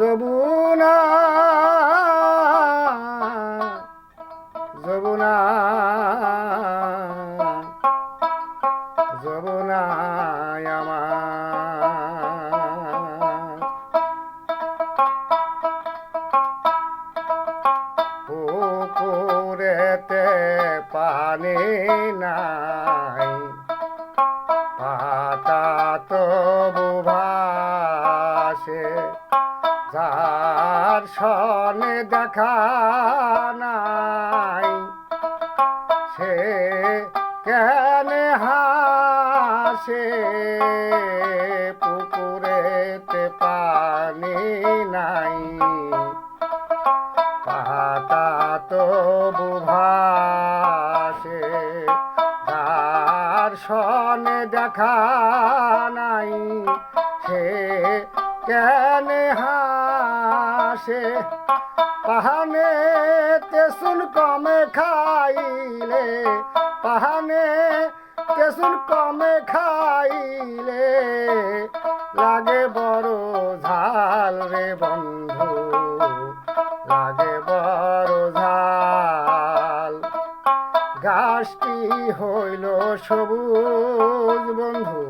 যমুনা যমুনা যমুনায় আমার। পুকুরেতে পানি নাই। যার সনে দেখা নাই, সে কেন হাসে? পুকুরেতে পানি নাই পাতা তো বুভাসে যার সনে দেখা নাই, সে কেন হাসে পাহানে তেসুন কমে খাইলে পাহানে তেসুন কমে খাইলে, লাগে বড় ঝাল রে বন্ধু, লাগে বড় ঝাল। গাছটি হইল সবুজ বন্ধু,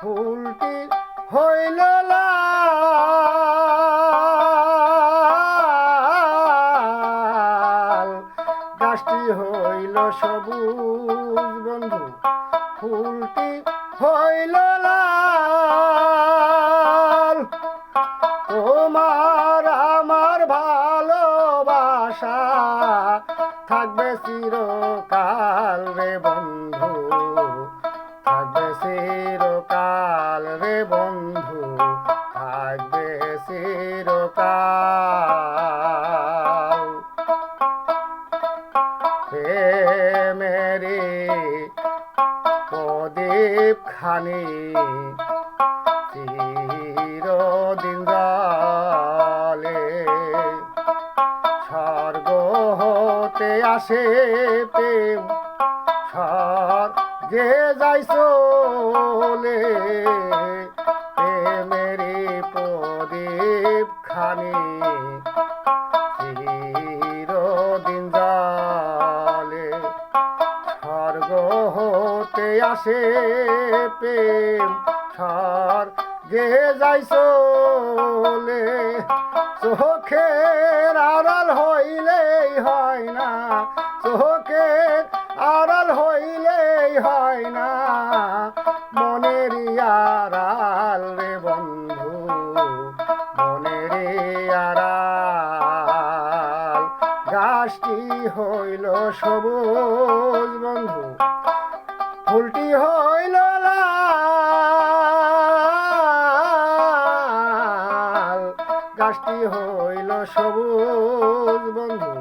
ফুলটি হইল লাল। গাছটি হইল সবুজ বন্ধু, ফুলটি হইল লাল। তোমার আমার ভালোবাসা থাকবে চিরকাল রে বন্ধু, থাকবে চিরকাল রে বন্ধু, থাকবে চিরকাল। প্রদীপ খানি চিরদিন জলে স্বর্গ হতে আসে প্রেম যে যাই আসে প্রেম স্বর্গে যাই চলে, চোখের আড়াল হইলেই হয় না, চোখের আড়াল হইলেই হয় না। মনের আড়াল রে বন্ধু, মনের আড়াল, গাছটি হইল সবুজ বন্ধু। ফুলটি হইল গাছটি হইল সবুজ বন্ধু।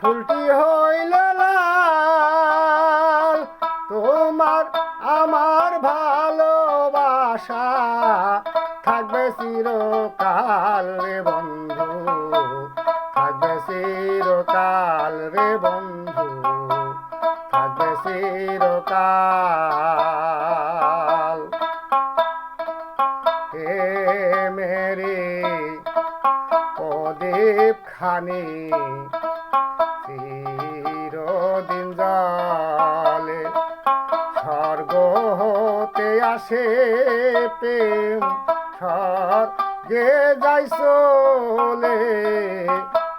ফুলটি হইল তোমার আমার ভালোবাসা থাকবে চিরকাল রে বন্ধু। থাকবে চিরকাল রে বন্ধু। চিরকাল। হে মেরে প্রদীপ খানি, চিরদিন জলে স্বর্গ হতে আসে প্রেম, স্বর্গে যাই চলে।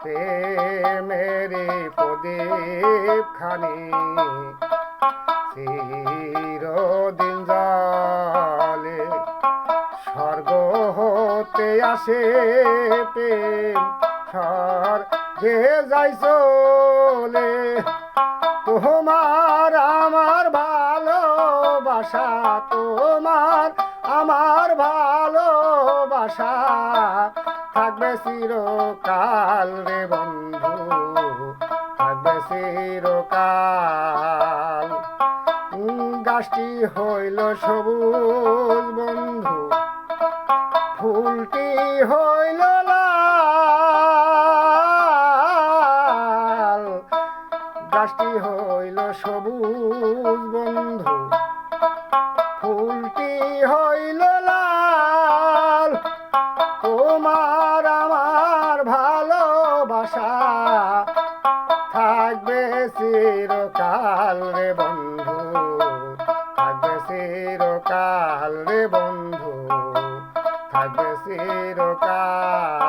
প্রেমেরি প্রদীপ খানি চিরদিন জলে স্বর্গ হতে আসে প্রেম। স্বর্গে যাই চলে, তোমার আমার ভালোবাসা, তোমার আমার ভালোবাসা থাকবে চিরকাল রে বন্ধু, থাকবে চিরকাল। গাছটি হইল সবুজ বন্ধু। ফুলটি হইল গাছটি হইল সবুজ বন্ধু। ফুলটি হইল চিরকাল রে বন্ধু থাকবে চিরকাল।